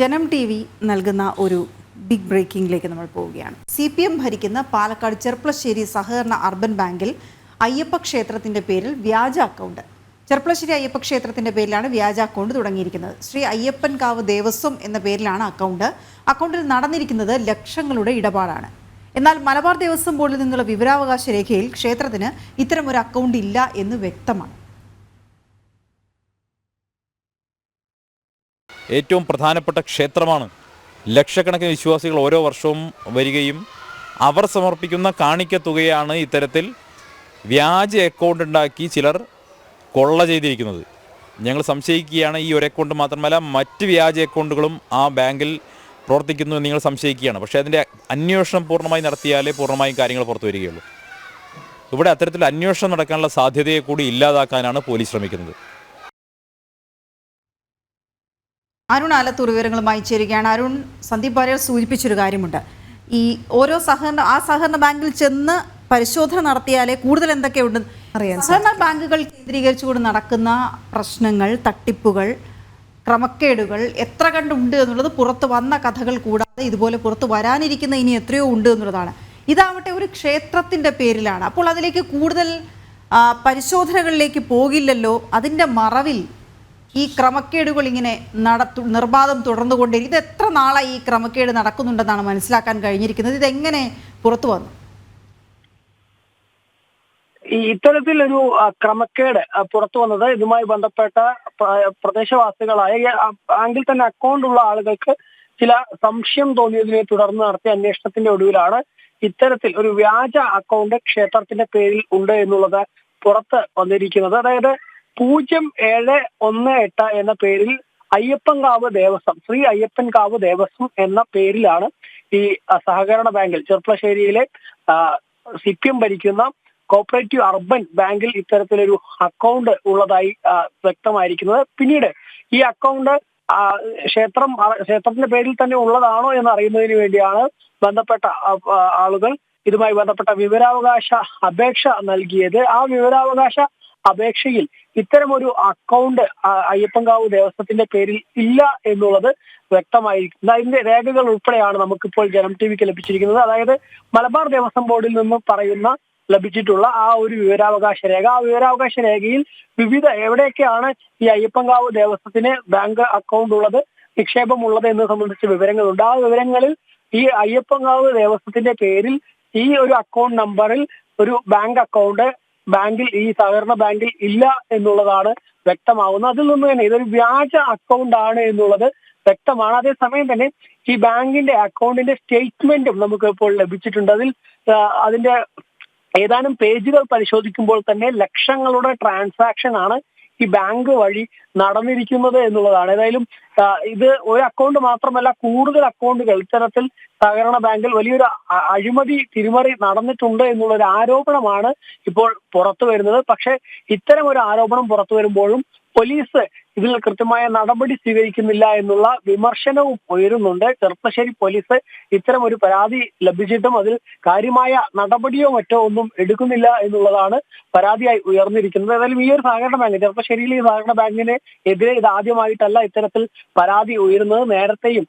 ജനം T V നൽകുന്ന ഒരു ബിഗ് ബ്രേക്കിംഗിലേക്ക് നമ്മൾ പോവുകയാണ്. സി പി എം ഭരിക്കുന്ന പാലക്കാട് ചെർപ്പളശ്ശേരി സഹകരണ അർബൻ ബാങ്കിൽ അയ്യപ്പ ക്ഷേത്രത്തിന്റെ പേരിൽ വ്യാജ അക്കൗണ്ട് ചെർപ്പളശ്ശേരി അയ്യപ്പ ക്ഷേത്രത്തിന്റെ പേരിലാണ് വ്യാജ അക്കൗണ്ട് തുടങ്ങിയിരിക്കുന്നത്. ശ്രീ അയ്യപ്പൻ കാവ് ദേവസ്വം എന്ന പേരിലാണ് അക്കൗണ്ട് അക്കൗണ്ടിൽ നടന്നിരിക്കുന്നത് ലക്ഷങ്ങളുടെ ഇടപാടാണ്. എന്നാൽ മലബാർ ദേവസ്വം ബോർഡിൽ നിന്നുള്ള വിവരാവകാശ രേഖയിൽ ക്ഷേത്രത്തിന് ഇത്തരം ഒരു അക്കൗണ്ട് ഇല്ല എന്ന് വ്യക്തമാണ്. ഏറ്റവും പ്രധാനപ്പെട്ട ക്ഷേത്രമാണ്. ലക്ഷക്കണക്കിന് വിശ്വാസികൾ ഓരോ വർഷവും വരികയും അവർ സമർപ്പിക്കുന്ന കാണിക്ക തുകയാണ് ഇത്തരത്തിൽ വ്യാജ അക്കൗണ്ട് ഉണ്ടാക്കി ചിലർ കൊള്ള ചെയ്തിരിക്കുന്നത്. ഞങ്ങൾ സംശയിക്കുകയാണ് ഈ ഒരു അക്കൗണ്ട് മാത്രമല്ല മറ്റ് വ്യാജ അക്കൗണ്ടുകളും ആ ബാങ്കിൽ പ്രവർത്തിക്കുന്നു എന്ന് നിങ്ങൾ സംശയിക്കുകയാണ്. പക്ഷേ അതിന്റെ അന്വേഷണം പൂർണമായി നടത്തിയാലേ പൂർണമായും കാര്യങ്ങൾ പുറത്തു വരികയുള്ളൂ. ഇവിടെ അത്തരത്തിൽ അന്വേഷണം നടക്കാനുള്ള സാധ്യതയെ കൂടി ഇല്ലാതാക്കാനാണ് പോലീസ് ശ്രമിക്കുന്നത്. അരുൺ ആലത്തൂർ വിവരങ്ങളുമായി ചേരുകയാണ്. അരുൺ സന്ദീപ് വാര്യർ സൂചിപ്പിച്ചൊരു കാര്യമുണ്ട്. ഈ ഓരോ സഹകരണ ആ സഹകരണ ബാങ്കിൽ ചെന്ന് പരിശോധന നടത്തിയാലേ കൂടുതൽ എന്തൊക്കെയുണ്ട്? അറിയാം സഹകരണ ബാങ്കുകൾ കേന്ദ്രീകരിച്ചുകൊണ്ട് നടക്കുന്ന പ്രശ്നങ്ങൾ തട്ടിപ്പുകൾ ക്രമക്കേടുകൾ എത്ര കണ്ടുണ്ട് എന്നുള്ളത് പുറത്ത് വന്ന കഥകൾ കൂടാതെ ഇതുപോലെ പുറത്ത് വരാനിരിക്കുന്ന ഇനി എത്രയോ ഉണ്ട് എന്നുള്ളതാണ്. ഇതാവട്ടെ ഒരു ക്ഷേത്രത്തിന്റെ പേരിലാണ്. അപ്പോൾ അതിലേക്ക് കൂടുതൽ പരിശോധനകളിലേക്ക് പോകില്ലല്ലോ. അതിന്റെ മറവിൽ ഈ ക്രമക്കേടുകൾ ഇങ്ങനെ നടത്തു നിർബാധം തുടർന്നുകൊണ്ടിരിക്കും ഇത് എത്ര നാളായി ഈ ക്രമക്കേട് നടക്കുന്നുണ്ടെന്നാണ് മനസ്സിലാക്കാൻ കഴിഞ്ഞിരിക്കുന്നത്? ഇതെങ്ങനെ പുറത്തു വന്നു? ഈ ഇത്തരത്തിലൊരു ക്രമക്കേട് പുറത്തു വന്നത് ഇതുമായി ബന്ധപ്പെട്ട പ്രദേശവാസികളായ ബാങ്കിൽ തന്നെ അക്കൗണ്ട് ഉള്ള ആളുകൾക്ക് ചില സംശയം തോന്നിയതിനെ തുടർന്ന് നടത്തിയ അന്വേഷണത്തിന്റെ ഒടുവിലാണ് ഇത്തരത്തിൽ ഒരു വ്യാജ അക്കൗണ്ട് ക്ഷേത്രത്തിന്റെ പേരിൽ ഉണ്ട് എന്നുള്ളത് പുറത്ത് വന്നിരിക്കുന്നത്. അതായത് പൂജ്യം ഏഴ് ഒന്ന് എട്ട് എന്ന പേരിൽ അയ്യപ്പൻകാവ് ദേവസ്വം ശ്രീ അയ്യപ്പൻകാവ് ദേവസ്വം എന്ന പേരിലാണ് ഈ സഹകരണ ബാങ്കിൽ ചെർപ്പളശ്ശേരിയിലെ സി പി എം ഭരിക്കുന്ന കോപ്പറേറ്റീവ് അർബൻ ബാങ്കിൽ ഇത്തരത്തിലൊരു അക്കൗണ്ട് ഉള്ളതായി വ്യക്തമായിരിക്കുന്നത്. പിന്നീട് ഈ അക്കൗണ്ട് ക്ഷേത്രം ക്ഷേത്രത്തിന്റെ പേരിൽ തന്നെ ഉള്ളതാണോ എന്ന് അറിയുന്നതിന് വേണ്ടിയാണ് ബന്ധപ്പെട്ട ആളുകൾ ഇതുമായി ബന്ധപ്പെട്ട വിവരാവകാശ അപേക്ഷ നൽകിയത്. ആ വിവരാവകാശ അപേക്ഷയിൽ ഇത്തരമൊരു അക്കൗണ്ട് അയ്യപ്പൻകാവ് ദേവസ്വത്തിന്റെ പേരിൽ ഇല്ല എന്നുള്ളത് വ്യക്തമായിരിക്കുന്നത് അതിന്റെ രേഖകൾ ഉൾപ്പെടെയാണ് നമുക്കിപ്പോൾ ജനം ടി വിക്ക് ലഭിച്ചിരിക്കുന്നത്. അതായത് മലബാർ ദേവസ്വം ബോർഡിൽ നിന്ന് പറയുന്ന ലഭിച്ചിട്ടുള്ള ആ ഒരു വിവരാവകാശ രേഖ. ആ വിവരാവകാശ രേഖയിൽ വിവിധ എവിടെയൊക്കെയാണ് ഈ അയ്യപ്പൻകാവ് ദേവസ്വത്തിന് ബാങ്ക് അക്കൗണ്ട് ഉള്ളത് നിക്ഷേപം ഉള്ളത് എന്ന് സംബന്ധിച്ച വിവരങ്ങളുണ്ട്. ആ വിവരങ്ങളിൽ ഈ അയ്യപ്പൻകാവ് ദേവസ്വത്തിന്റെ പേരിൽ ഈ ഒരു അക്കൗണ്ട് നമ്പറിൽ ഒരു ബാങ്ക് അക്കൗണ്ട് ബാങ്കിൽ ഈ സഹകരണ ബാങ്കിൽ ഇല്ല എന്നുള്ളതാണ് വ്യക്തമാവുന്നത്. അതിൽ നിന്ന് തന്നെ ഇതൊരു വ്യാജ അക്കൗണ്ട് ആണ് എന്നുള്ളത് വ്യക്തമാണ്. അതേസമയം തന്നെ ഈ ബാങ്കിന്റെ അക്കൗണ്ടിന്റെ സ്റ്റേറ്റ്മെന്റും നമുക്ക് ഇപ്പോൾ ലഭിച്ചിട്ടുണ്ട്. അതിൽ അതിന്റെ ഏതാനും പേജുകൾ പരിശോധിക്കുമ്പോൾ തന്നെ ലക്ഷങ്ങളുടെ ട്രാൻസാക്ഷൻ ആണ് ഈ ബാങ്ക് വഴി നടന്നിരിക്കുന്നത് എന്നുള്ളതാണ്. ഏതായാലും ഇത് ഒരു അക്കൗണ്ട് മാത്രമല്ല കൂടുതൽ അക്കൗണ്ടുകൾ ഇത്തരത്തിൽ സഹകരണ ബാങ്കിൽ വലിയൊരു അഴിമതി തിരിമറി നടന്നിട്ടുണ്ട് എന്നുള്ള ഒരു ആരോപണമാണ് ഇപ്പോൾ പുറത്തു വരുന്നത് പക്ഷേ ഇത്തരം ഒരു ആരോപണം പുറത്തു വരുമ്പോഴും പോലീസ് ഇതിൽ കൃത്യമായ നടപടി സ്വീകരിക്കുന്നില്ല എന്നുള്ള വിമർശനവും ഉയരുന്നുണ്ട്. ചെറുപ്പശ്ശേരി പോലീസ് ഇത്തരം ഒരു പരാതി ലഭിച്ചിട്ടും അതിൽ കാര്യമായ നടപടിയോ മറ്റോ ഒന്നും എടുക്കുന്നില്ല എന്നുള്ളതാണ് പരാതിയായി ഉയർന്നിരിക്കുന്നത്. ഏതായാലും ഈ ഒരു സഹകരണ ബാങ്ക് ചെറുപ്പശ്ശേരിയിലെ ഈ സഹകരണ ബാങ്കിന് എതിരെ ഇത് ആദ്യമായിട്ടല്ല ഇത്തരത്തിൽ പരാതി ഉയരുന്നത്. നേരത്തെയും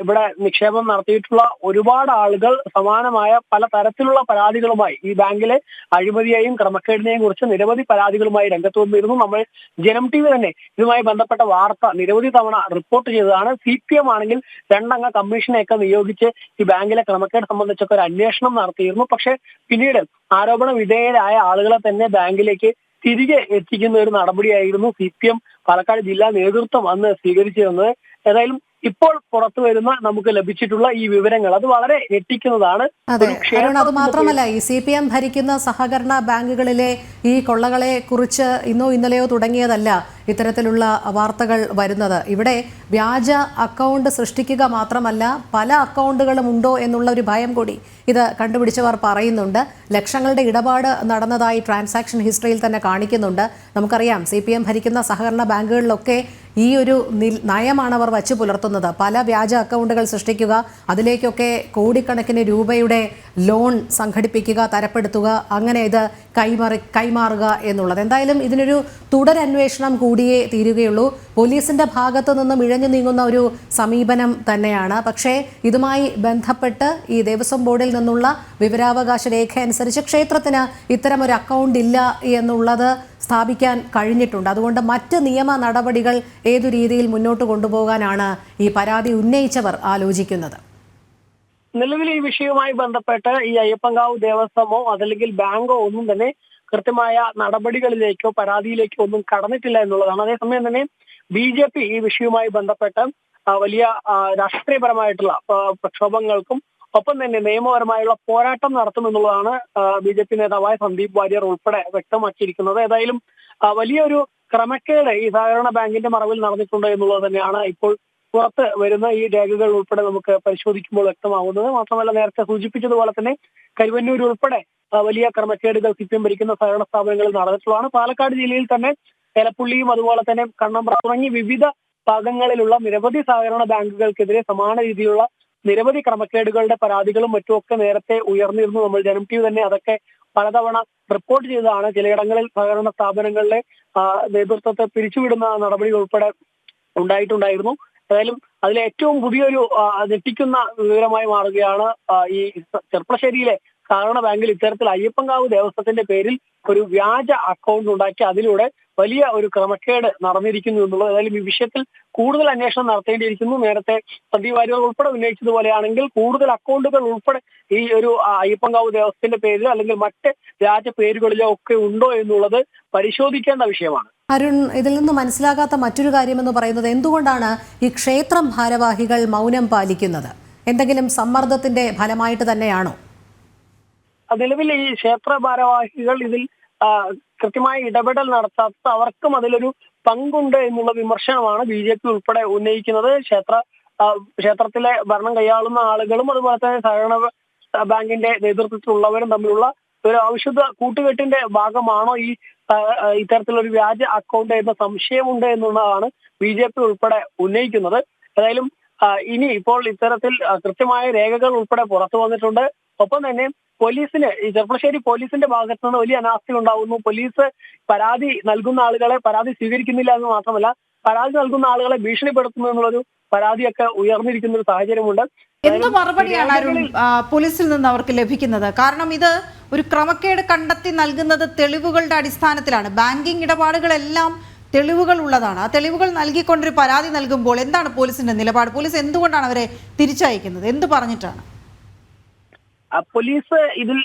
ഇവിടെ നിക്ഷേപം നടത്തിയിട്ടുള്ള ഒരുപാട് ആളുകൾ സമാനമായ പല തരത്തിലുള്ള പരാതികളുമായി ഈ ബാങ്കിലെ അഴിമതിയെയും ക്രമക്കേടിനെയും കുറിച്ച് നിരവധി പരാതികളുമായി രംഗത്ത് വന്നിരുന്നു നമ്മൾ ജനം ടി വി തന്നെ ഇതുമായി ബന്ധപ്പെട്ട വാർത്ത നിരവധി തവണ റിപ്പോർട്ട് ചെയ്തതാണ്. സി പി എം ആണെങ്കിൽ രണ്ടംഗ കമ്മീഷനെയൊക്കെ നിയോഗിച്ച് ഈ ബാങ്കിലെ ക്രമക്കേട് സംബന്ധിച്ചൊക്കെ ഒരു അന്വേഷണം നടത്തിയിരുന്നു. പക്ഷെ പിന്നീട് ആരോപണ വിധേയരായ ആളുകളെ തന്നെ ബാങ്കിലേക്ക് തിരികെ എത്തിക്കുന്ന ഒരു നടപടിയായിരുന്നു സി പി എം പാലക്കാട് ജില്ലാ നേതൃത്വം അന്ന് സ്വീകരിച്ചിരുന്നത്. ഏതായാലും ഇപ്പോൾ പുറത്തു വരുന്ന നമുക്ക് ലഭിച്ചിട്ടുള്ള ഈ വിവരങ്ങൾ അത് വളരെ ഞെട്ടിക്കുന്നതാണ്. അതെ അരുൺ അത് മാത്രമല്ല ഈ സി പി എം ഭരിക്കുന്ന സഹകരണ ബാങ്കുകളിലെ ഈ കൊള്ളകളെ കുറിച്ച് ഇന്നോ ഇന്നലെയോ തുടങ്ങിയതല്ല. ഇത്തരത്തിലുള്ള വാർത്തകൾ വരുന്നത്. ഇവിടെ വ്യാജ അക്കൗണ്ട് സൃഷ്ടിക്കുക മാത്രമല്ല പല അക്കൗണ്ടുകളും ഉണ്ടോ എന്നുള്ള ഒരു ഭയം കൂടി ഇത് കണ്ടുപിടിച്ചവർ പറയുന്നുണ്ട്. ലക്ഷങ്ങളുടെ ഇടപാട് നടന്നതായി ട്രാൻസാക്ഷൻ ഹിസ്റ്ററിയിൽ തന്നെ കാണിക്കുന്നുണ്ട്. നമുക്കറിയാം സി പി എം ഭരിക്കുന്ന സഹകരണ ബാങ്കുകളിലൊക്കെ ഈ ഒരു നയമാണ് അവർ വച്ചു പുലർത്തുന്നത്. പല വ്യാജ അക്കൗണ്ടുകൾ സൃഷ്ടിക്കുക അതിലേക്കൊക്കെ കോടിക്കണക്കിന് രൂപയുടെ ലോൺ സംഘടിപ്പിക്കുക തരപ്പെടുത്തുക അങ്ങനെ ഇത് കൈമാറി കൈമാറുക എന്നുള്ളത്. എന്തായാലും ഇതിനൊരു തുടരന്വേഷണം കൂടി കൂടിയേ തീരുകയുള്ളൂ. പോലീസിന്റെ ഭാഗത്തു നിന്നും ഇഴഞ്ഞു നീങ്ങുന്ന ഒരു സമീപനം തന്നെയാണ്. പക്ഷേ ഇതുമായി ബന്ധപ്പെട്ട് ഈ ദേവസ്വം ബോർഡിൽ നിന്നുള്ള വിവരാവകാശ രേഖ അനുസരിച്ച് ക്ഷേത്രത്തിന് ഇത്തരം ഒരു അക്കൗണ്ട് ഇല്ല എന്നുള്ളത് സ്ഥാപിക്കാൻ കഴിഞ്ഞിട്ടുണ്ട്. അതുകൊണ്ട് മറ്റ് നിയമ നടപടികൾ ഏതു രീതിയിൽ മുന്നോട്ട് കൊണ്ടുപോകാനാണ് ഈ പരാതി ഉന്നയിച്ചവർ ആലോചിക്കുന്നത്. നിലവിൽ ഈ വിഷയവുമായി ബന്ധപ്പെട്ട് ഈ അയ്യപ്പങ്കാവ് ദേവസ്വമോ അതല്ലെങ്കിൽ ബാങ്കോ ഒന്നും തന്നെ കൃത്യമായ നടപടികളിലേക്കോ പരാതിയിലേക്കോ ഒന്നും കടന്നിട്ടില്ല എന്നുള്ളതാണ്. അതേസമയം തന്നെ ബി ജെ പി ഈ വിഷയവുമായി ബന്ധപ്പെട്ട് വലിയ രാഷ്ട്രീയപരമായിട്ടുള്ള പ്രക്ഷോഭങ്ങൾക്കും ഒപ്പം തന്നെ നിയമപരമായുള്ള പോരാട്ടം നടത്തുമെന്നുള്ളതാണ് ബി ജെ പി നേതാവായ സന്ദീപ് വാര്യർ ഉൾപ്പെടെ വ്യക്തമാക്കിയിരിക്കുന്നത്. ഏതായാലും വലിയൊരു ക്രമക്കേട് ഈ സഹകരണ ബാങ്കിന്റെ മറവിൽ നടന്നിട്ടുണ്ട് എന്നുള്ളത് തന്നെയാണ് ഇപ്പോൾ പുറത്ത് വരുന്ന ഈ രേഖകൾ ഉൾപ്പെടെ നമുക്ക് പരിശോധിക്കുമ്പോൾ വ്യക്തമാവുന്നത് മാത്രമല്ല നേരത്തെ സൂചിപ്പിച്ചതുപോലെ തന്നെ കരുവന്നൂർ ഉൾപ്പെടെ വലിയ ക്രമക്കേടുകൾ സിപിഎം ഭരിക്കുന്ന സഹകരണ സ്ഥാപനങ്ങളിൽ നടന്നിട്ടുള്ളതാണ്. പാലക്കാട് ജില്ലയിൽ തന്നെ തലപ്പുള്ളിയും അതുപോലെ തന്നെ കണ്ണമ്പ്ര തുടങ്ങി വിവിധ ഭാഗങ്ങളിലുള്ള നിരവധി സഹകരണ ബാങ്കുകൾക്കെതിരെ സമാന രീതിയിലുള്ള നിരവധി ക്രമക്കേടുകളുടെ പരാതികളും മറ്റുമൊക്കെ നേരത്തെ ഉയർന്നിരുന്നു. നമ്മൾ ജനം ടി തന്നെ അതൊക്കെ പലതവണ റിപ്പോർട്ട് ചെയ്തതാണ്. ചിലയിടങ്ങളിൽ സഹകരണ സ്ഥാപനങ്ങളിലെ നേതൃത്വത്തെ പിരിച്ചുവിടുന്ന നടപടികൾ ഉൾപ്പെടെ ഉണ്ടായിട്ടുണ്ടായിരുന്നു. ഏതായാലും അതിലെ ഏറ്റവും പുതിയൊരു ഞെട്ടിക്കുന്ന വിവരമായി മാറുകയാണ് ഈ ചെർപ്പളശ്ശേരിയിലെ സഹകരണ ബാങ്കിൽ ഇത്തരത്തിൽ അയ്യപ്പൻകാവ് ദേവസ്വത്തിന്റെ പേരിൽ ഒരു വ്യാജ അക്കൗണ്ട് ഉണ്ടാക്കി അതിലൂടെ വലിയ ഒരു ക്രമക്കേട് നടന്നിരിക്കുന്നു എന്നുള്ളത് ഏതായാലും ഈ വിഷയത്തിൽ കൂടുതൽ അന്വേഷണം നടത്തേണ്ടിയിരിക്കുന്നു. നേരത്തെ സന്ദീപ് വാര്യർ ഉൾപ്പെടെ ഉന്നയിച്ചതുപോലെയാണെങ്കിൽ കൂടുതൽ അക്കൗണ്ടുകൾ ഉൾപ്പെടെ ഈ ഒരു അയ്യപ്പങ്കാവ് ദേവസ്വത്തിന്റെ പേരിൽ അല്ലെങ്കിൽ മറ്റ് വ്യാജ പേരുകളിലോ ഒക്കെ ഉണ്ടോ എന്നുള്ളത് പരിശോധിക്കേണ്ട വിഷയമാണ്. അരുൺ ഇതിൽ നിന്ന് മനസ്സിലാകാത്ത മറ്റൊരു കാര്യം എന്ന് പറയുന്നത് എന്തുകൊണ്ടാണ് ഈ ക്ഷേത്രം ഭാരവാഹികൾ മൗനം പാലിക്കുന്നത്? എന്തെങ്കിലും സമ്മർദ്ദത്തിന്റെ ഫലമായിട്ട് തന്നെയാണോ? നിലവിൽ ഈ ക്ഷേത്ര ഭാരവാഹികൾ ഇതിൽ കൃത്യമായ ഇടപെടൽ നടത്താത്ത അവർക്കും അതിലൊരു പങ്കുണ്ട് എന്നുള്ള വിമർശനമാണ് ബി ജെ പി ഉൾപ്പെടെ ഉന്നയിക്കുന്നത്. ക്ഷേത്ര ക്ഷേത്രത്തിലെ ഭരണം കൈയാളുന്ന ആളുകളും അതുപോലെ തന്നെ സഹകരണ ബാങ്കിന്റെ നേതൃത്വത്തിലുള്ളവരും തമ്മിലുള്ള ഒരു ഔഷധ കൂട്ടുകെട്ടിന്റെ ഭാഗമാണോ ഈ ഇത്തരത്തിലൊരു വ്യാജ അക്കൗണ്ട് എന്ന സംശയമുണ്ട് എന്നുള്ളതാണ് ബി ജെ പി ഉൾപ്പെടെ ഉന്നയിക്കുന്നത്. ഏതായാലും ഇനി ഇപ്പോൾ ഇത്തരത്തിൽ കൃത്യമായ രേഖകൾ ഉൾപ്പെടെ പുറത്തു വന്നിട്ടുണ്ട്. ഒപ്പം തന്നെ പോലീസിന് ഈ ചെർപ്പളശ്ശേരി പോലീസിന്റെ ഭാഗത്ത് നിന്ന് വലിയ അനാസ്ഥ ഉണ്ടാകുന്നു പോലീസ് പരാതി നൽകുന്ന ആളുകളെ പരാതി സ്വീകരിക്കുന്നില്ല എന്ന് മാത്രമല്ല പരാതി നൽകുന്ന ആളുകളെ ഭീഷണിപ്പെടുത്തുന്നു എന്നുള്ളൊരു പരാതിയൊക്കെ ഉയർന്നിരിക്കുന്ന ഒരു സാഹചര്യമുണ്ട്. എന്ത് മറുപടിയാണ് അരുൺ പോലീസിൽ നിന്ന് അവർക്ക് ലഭിക്കുന്നത്? കാരണം ഇത് ഒരു ക്രമക്കേട് കണ്ടെത്തി നൽകുന്നത് തെളിവുകളുടെ അടിസ്ഥാനത്തിലാണ്. ബാങ്കിങ് ഇടപാടുകളെല്ലാം തെളിവുകൾ ഉള്ളതാണ്. ആ തെളിവുകൾ നൽകിക്കൊണ്ടൊരു പരാതി നൽകുമ്പോൾ എന്താണ് പോലീസിന്റെ നിലപാട്? പോലീസ് എന്തുകൊണ്ടാണ് അവരെ തിരിച്ചയക്കുന്നത്? എന്ത് പറഞ്ഞിട്ടാണ്? പോലീസ് ഇതിൽ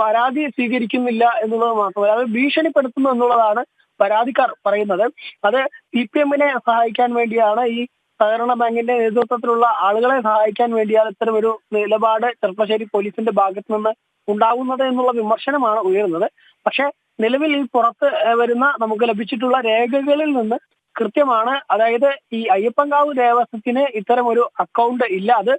പരാതി സ്വീകരിക്കുന്നില്ല എന്നുള്ളത് മാത്രമല്ല അത് ഭീഷണിപ്പെടുത്തുന്നു എന്നുള്ളതാണ് പരാതിക്കാർ പറയുന്നത്. അത് സി പി എമ്മിനെ സഹായിക്കാൻ വേണ്ടിയാണ് ഈ സഹകരണ ബാങ്കിന്റെ നേതൃത്വത്തിലുള്ള ആളുകളെ സഹായിക്കാൻ വേണ്ടിയാണ് ഇത്തരം ഒരു നിലപാട് ചെറുപ്പശ്ശേരി പോലീസിന്റെ ഭാഗത്ത് നിന്ന് ഉണ്ടാകുന്നത് എന്നുള്ള വിമർശനമാണ് ഉയരുന്നത്. പക്ഷെ നിലവിൽ ഈ പുറത്ത് വരുന്ന നമുക്ക് ലഭിച്ചിട്ടുള്ള രേഖകളിൽ നിന്ന് കൃത്യമാണ്. അതായത് ഈ അയ്യപ്പങ്കാവ് ദേവസ്വത്തിന് ഇത്തരം ഒരു അക്കൗണ്ട് ഇല്ല. അത്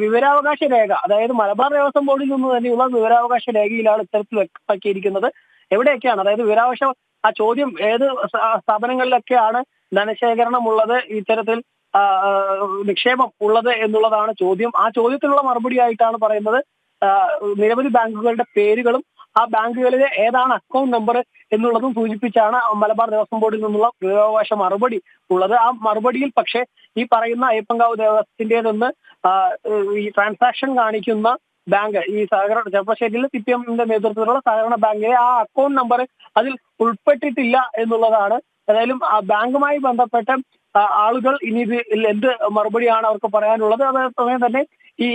വിവരാവകാശ രേഖ അതായത് മലബാർ ദേവസ്വം ബോർഡിൽ നിന്ന് തന്നെയുള്ള വിവരാവകാശ രേഖയിലാണ് ഇത്തരത്തിൽ വ്യക്തമാക്കിയിരിക്കുന്നത്. എവിടെയൊക്കെയാണ്? അതായത് വിവരാവകാശ ആ ചോദ്യം ഏത് സ്ഥാപനങ്ങളിലൊക്കെയാണ് ധനശേഖരണം ഉള്ളത് ഇത്തരത്തിൽ നിക്ഷേപം ഉള്ളത് എന്നുള്ളതാണ് ചോദ്യം. ആ ചോദ്യത്തിനുള്ള മറുപടി ആയിട്ടാണ് പറയുന്നത്. നിരവധി ബാങ്കുകളുടെ പേരുകളും ആ ബാങ്കുകളിലെ ഏതാണ് അക്കൗണ്ട് നമ്പർ എന്നുള്ളതും സൂചിപ്പിച്ചാണ് മലബാർ ദേവസ്വം ബോർഡിൽ നിന്നുള്ള ഗൃഹാവകാശ മറുപടി ഉള്ളത്. ആ മറുപടിയിൽ പക്ഷേ ഈ പറയുന്ന അയ്യപ്പങ്കാവ് ദേവസ്വത്തിന്റേതെന്ന് ഈ ട്രാൻസാക്ഷൻ കാണിക്കുന്ന ബാങ്ക് ഈ സഹകരണ ചെറുപ്പശ്ശേരിയിലെ സി പി എമ്മിന്റെ നേതൃത്വത്തിലുള്ള സഹകരണ ബാങ്കിലെ ആ അക്കൗണ്ട് നമ്പർ അതിൽ ഉൾപ്പെട്ടിട്ടില്ല എന്നുള്ളതാണ്. ഏതായാലും ആ ബാങ്കുമായി ബന്ധപ്പെട്ട ആളുകൾ ഇനി ഇത് എന്ത് മറുപടിയാണ് അവർക്ക് പറയാനുള്ളത്? അതേസമയം തന്നെ ഈ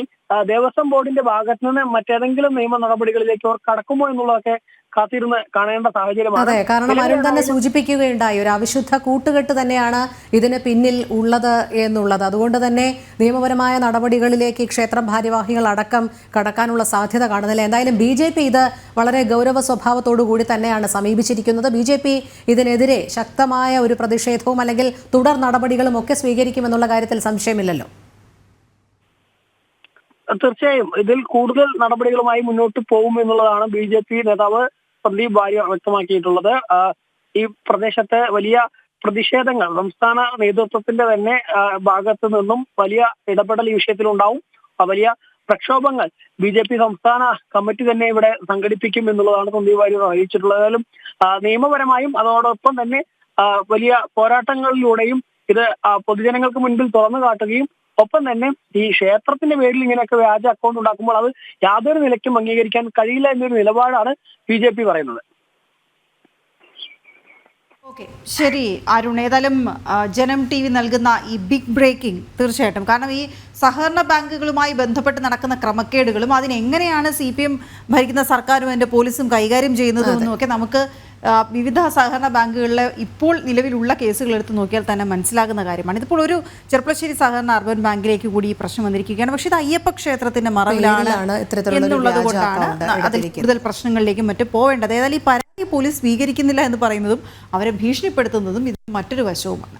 ദേവസ്വം ബോർഡിന്റെ ഭാഗത്ത് നിന്ന് മറ്റേതെങ്കിലും നിയമ നടപടികളിലേക്ക് അവർ കടക്കുമോ എന്നുള്ളതൊക്കെ കാത്തിരുന്ന് കാണേണ്ട സാഹചര്യമാണ്. അതെ കാരണം അരുൺ തന്നെ സൂചിപ്പിക്കുകയുണ്ടായി. ഒരു അവിശുദ്ധ കൂട്ടുകെട്ട് തന്നെയാണ് ഇതിന് പിന്നിൽ ഉള്ളത് എന്നുള്ളത്. അതുകൊണ്ട് തന്നെ നിയമപരമായ നടപടികളിലേക്ക് ക്ഷേത്രം ഭാര്യവാഹികൾ അടക്കം കടക്കാനുള്ള സാധ്യത കാണുന്നില്ല. എന്തായാലും ബി ജെ പി ഇത് വളരെ ഗൗരവ സ്വഭാവത്തോടു കൂടി തന്നെയാണ് സമീപിച്ചിരിക്കുന്നത്. ബി ജെ പി ഇതിനെതിരെ ശക്തമായ ഒരു പ്രതിഷേധവും അല്ലെങ്കിൽ തുടർ നടപടികളും ഒക്കെ സ്വീകരിക്കുമെന്നുള്ള കാര്യത്തിൽ സംശയമില്ലല്ലോ. തീർച്ചയായും ഇതിൽ കൂടുതൽ നടപടികളുമായി മുന്നോട്ട് പോകും എന്നുള്ളതാണ് ബി ജെ പി നേതാവ് സന്ദീപ് ഭാര്യ വ്യക്തമാക്കിയിട്ടുള്ളത്. ഈ പ്രദേശത്ത് വലിയ പ്രതിഷേധങ്ങൾ സംസ്ഥാന നേതൃത്വത്തിന്റെ തന്നെ ഭാഗത്ത് നിന്നും വലിയ ഇടപെടൽ ഈ വിഷയത്തിലുണ്ടാവും. വലിയ പ്രക്ഷോഭങ്ങൾ ബി ജെ പി സംസ്ഥാന കമ്മിറ്റി തന്നെ ഇവിടെ സംഘടിപ്പിക്കും എന്നുള്ളതാണ് സന്ദീപ് വാര്യർ അറിയിച്ചിട്ടുള്ളത്. ഏതായാലും നിയമപരമായും അതോടൊപ്പം തന്നെ വലിയ പോരാട്ടങ്ങളിലൂടെയും ഇത് പൊതുജനങ്ങൾക്ക് മുൻപിൽ തുറന്നു കാട്ടുകയും ഒപ്പം തന്നെ ഈ ക്ഷേത്രത്തിന്റെ പേരിൽ ഇങ്ങനെയൊക്കെ വ്യാജ അക്കൗണ്ട് ഉണ്ടാക്കുമ്പോൾ അത് യാതൊരു നിലയ്ക്കും അംഗീകരിക്കാൻ കഴിയില്ല എന്നൊരു നിലപാടാണ് ബി ജെ പി പറയുന്നത്. ഓക്കെ. ശരി അരുൺ. ഏതായാലും ജനം ടി വി നൽകുന്ന ഈ ബിഗ് ബ്രേക്കിംഗ് തീർച്ചയായിട്ടും. കാരണം ഈ സഹകരണ ബാങ്കുകളുമായി ബന്ധപ്പെട്ട് നടക്കുന്ന ക്രമക്കേടുകളും അതിനെങ്ങനെയാണ് സി പി എം ഭരിക്കുന്ന സർക്കാരും അതിന്റെ പോലീസും കൈകാര്യം ചെയ്യുന്നതും ഒക്കെ നമുക്ക് വിവിധ സഹകരണ ബാങ്കുകളിലെ ഇപ്പോൾ നിലവിലുള്ള കേസുകൾ എടുത്ത് നോക്കിയാൽ തന്നെ മനസ്സിലാകുന്ന കാര്യമാണ്. ഇതിപ്പോൾ ഒരു ചെറുപ്പശ്ശേരി സഹകരണ അർബൻ ബാങ്കിലേക്ക് കൂടി ഈ പ്രശ്നം വന്നിരിക്കുകയാണ്. പക്ഷേ ഇത് അയ്യപ്പ ക്ഷേത്രത്തിന്റെ മറവിലാണ് എന്നുള്ളത് കൊണ്ടാണ് അതിൽ കൂടുതൽ പ്രശ്നങ്ങളിലേക്കും മറ്റും പോവേണ്ടത്. ഏതായാലും ഈ പരാതി പോലീസ് സ്വീകരിക്കുന്നില്ല എന്ന് പറയുന്നതും അവരെ ഭീഷണിപ്പെടുത്തുന്നതും ഇത് മറ്റൊരു വശവുമാണ്.